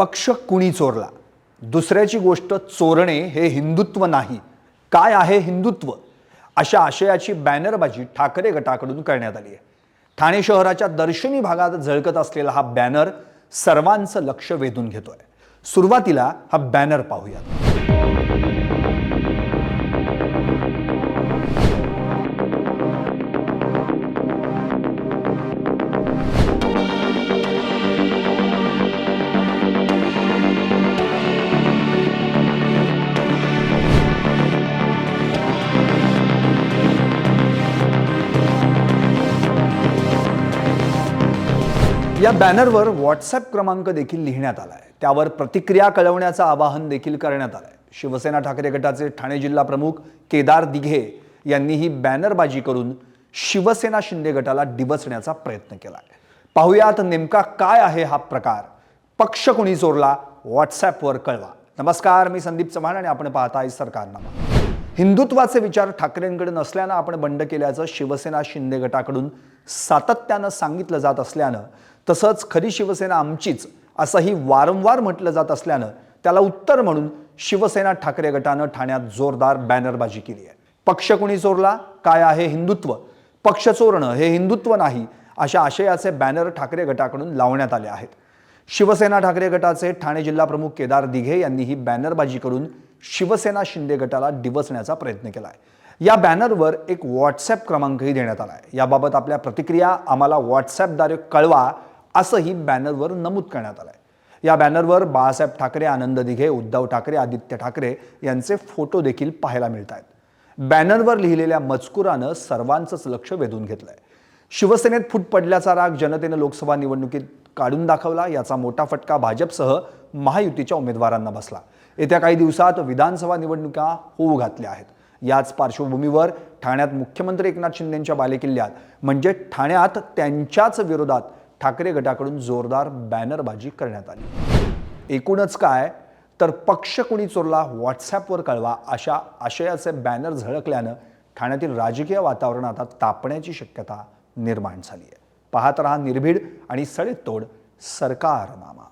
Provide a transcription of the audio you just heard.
पक्ष कुणी चोरला? दुसऱ्याची गोष्ट चोरणे हे हिंदुत्व नाही. काय आहे हिंदुत्व? अशा आशयाची बॅनरबाजी ठाकरे गटाकडून करण्यात आली आहे. ठाणे शहराच्या दर्शनी भागात झळकत असलेला हा बॅनर सर्वांचं लक्ष वेधून घेतोय. सुरुवातीला हा बॅनर पाहूयात. या बॅनरवर व्हॉट्सअप क्रमांक देखील लिहिण्यात आला आहे त्यावर प्रतिक्रिया कळवण्याचं आवाहन देखील करण्यात आलं आहे शिवसेना ठाकरे गटाचे ठाणे जिल्हा प्रमुख केदार दिघे यांनी ही बॅनरबाजी करून शिवसेना शिंदे गटाला डिवचण्याचा प्रयत्न केला आहे पाहुयात नेमका काय आहे हा प्रकार? पक्ष कुणी चोरला? व्हॉट्सॲपवर कळवा. नमस्कार मी संदीप चव्हाण आणि आपण पाहताय सरकारनामा. हिंदुत्वाचे विचार ठाकरेंकडे नसल्यानं आपण बंड केल्याचं शिवसेना शिंदे गटाकडून सातत्यानं सांगितलं जात असल्यानं तसंच खरी शिवसेना आमचीच असंही वारंवार म्हटलं जात असल्यानं त्याला उत्तर म्हणून शिवसेना ठाकरे गटानं ठाण्यात जोरदार बॅनरबाजी केली आहे. पक्ष कुणी चोरला? काय आहे हिंदुत्व? पक्ष चोरणं हे हिंदुत्व नाही अशा आशयाचे बॅनर ठाकरे गटाकडून लावण्यात आले आहेत. शिवसेना ठाकरे गटाचे ठाणे जिल्हा प्रमुख केदार दिघे यांनी ही बॅनरबाजी करून शिवसेना शिंदे गटाला डिवचण्याचा प्रयत्न केला आहे या बॅनरवर एक व्हॉट्सॲप क्रमांकही देण्यात आला आहे याबाबत आपल्या प्रतिक्रिया आम्हाला व्हॉट्सॲपद्वारे कळवा. असंही बॅनरवर नमूद करण्यात आलं आहे या बॅनरवर बाळासाहेब ठाकरे आनंद दिघे उद्धव ठाकरे आदित्य ठाकरे यांचे फोटो देखील पाहायला मिळत आहेत बॅनरवर लिहिलेल्या मजकुरानं सर्वांचंच लक्ष वेधून घेतलंय. शिवसेनेत फूट पडल्याचा राग जनतेनं लोकसभा निवडणुकीत काढून दाखवला याचा मोठा फटका भाजपसह महायुतीच्या उमेदवारांना बसला. येत्या काही दिवसात विधानसभा निवडणुका होऊ घातल्या आहेत. याच पार्श्वभूमीवर ठाण्यात मुख्यमंत्री एकनाथ शिंदेंच्या बालेकिल्ल्यात म्हणजे ठाण्यात त्यांच्याच विरोधात ठाकरे गटाकडून जोरदार बॅनरबाजी करण्यात आली. एकूणच काय? तर पक्ष कुणी चोरला व्हॉट्सॲपवर कळवा अशा आशयाचे बॅनर झळकल्यानं ठाण्यातील राजकीय वातावरण आता तापण्याची शक्यता निर्माण झाली आहे पाहत रहा निर्भीड आणि सडेतोड सरकारनामा.